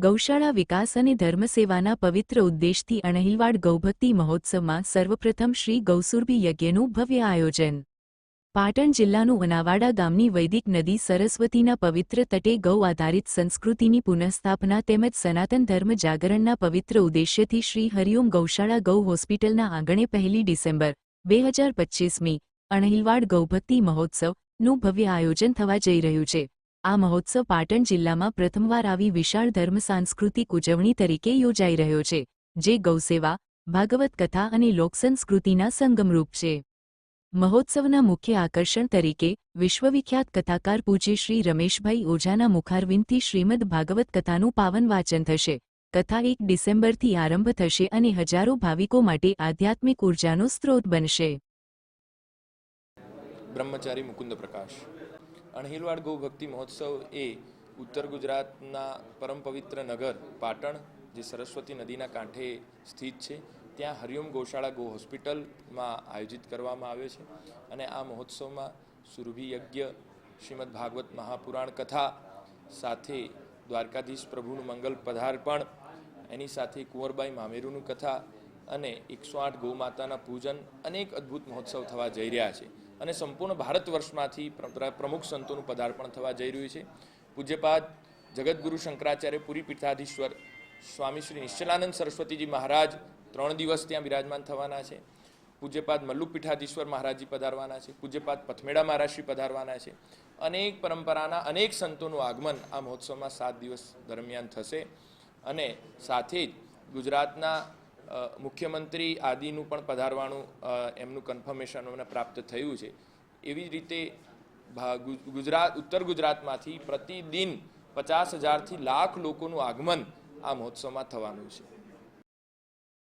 ગૌશાળા વિકાસ અને ધર્મસેવાના પવિત્ર ઉદ્દેશથી અણહિલવાડ ગૌભક્તિ મહોત્સવમાં સર્વપ્રથમ શ્રી ગૌસુરભી યજ્ઞનું ભવ્ય આયોજન. પાટણ જિલ્લાનું ઉનાવાડા ગામની વૈદિક નદી સરસ્વતીના પવિત્ર તટે ગૌ આધારિત સંસ્કૃતિની પુનઃસ્થાપના તેમજ સનાતન ધર્મ જાગરણના પવિત્ર ઉદ્દેશ્યથી શ્રી હરિઓમ ગૌશાળા ગૌ હોસ્પિટલના આંગણે પહેલી ડિસેમ્બર, બે હજાર પચ્ચીસમી અણહિલવાડ ગૌભક્તિ મહોત્સવનું ભવ્ય આયોજન થવા જઈ રહ્યું છે. આ મહોત્સવ પાટણ જિલ્લામાં પ્રથમવાર આવી વિશાળ ધર્મ સાંસ્કૃતિક ઉજવણી તરીકે યોજાઈ રહ્યો છે, જે ગૌસેવા, ભાગવત કથા અને લોકસંસ્કૃતિના સંગમરૂપ છે. મહોત્સવના મુખ્ય આકર્ષણ તરીકે વિશ્વવિખ્યાત કથાકાર પૂજ્ય શ્રી રમેશભાઈ ઓઝાના મુખારવિંદથી શ્રીમદ ભાગવત કથાનું પાવન વાચન થશે. કથા એક ડિસેમ્બરથી આરંભ થશે અને હજારો ભાવિકો માટે આધ્યાત્મિક ઉર્જાનો સ્ત્રોત બનશે. બ્રહ્મચારી મુકુંદ પ્રકાશ. અણહિલવાડ ગૌ ભક્તિ મહોત્સવ એ ઉત્તર ગુજરાતના પરમ પવિત્ર નગર પાટણ, જે સરસ્વતી નદીના કાંઠે સ્થિત છે. ત્યાં હરિઓમ ગૌશાળા ગૌ હોસ્પિટલમાં આયોજિત કરવામાં આવ્યો છે અને આ મહોત્સવમાં સુરભી યજ્ઞ શ્રીમદ ભાગવત મહાપુરાણ કથા સાથે દ્વારકાધીશ પ્રભુનું મંગલ પધારપણ, એની સાથે કુંવરબાઈ મામેરુનું કથા અને એકસો આઠ ગૌમાતાના પૂજન અનેક અદ્ભુત મહોત્સવ થવા જઈ રહ્યા છે. અને સંપૂર્ણ ભારત વર્ષમાંથી પ્ર- પ્ર- પ્રમુખ સંતોનું પદાર્પણ થવા જઈ રહ્યું છે. પૂજ્યપાદ જગતગુરુ શંકરાચાર્ય પુરી પીઠાધીશ્વર સ્વામી શ્રી નિશ્ચલાનંદ સરસ્વતીજી મહારાજ ત્રણ દિવસ ત્યાં બિરાજમાન થવાના છે. પૂજ્યપાદ મલ્લુ પીઠાધીશ્વર મહારાજજી પધારવાના છે. પૂજ્યપાદ પથમેડા મહારાજશ્રી પધારવાના છે. અનેક પરંપરાના અનેક સંતોનું આગમન આ મહોત્સવમાં સાત દિવસ દરમિયાન થશે. અને સાથે જ ગુજરાતના મુખ્યમંત્રી આદિનું પણ પધારવાનું એમનું કન્ફર્મેશન અમને પ્રાપ્ત થયું છે. એવી જ રીતે ગુજરાત, ઉત્તર ગુજરાતમાંથી પ્રતિદિન પચાસ હજારથી લાખ લોકોનું આગમન આ મહોત્સવમાં થવાનું છે.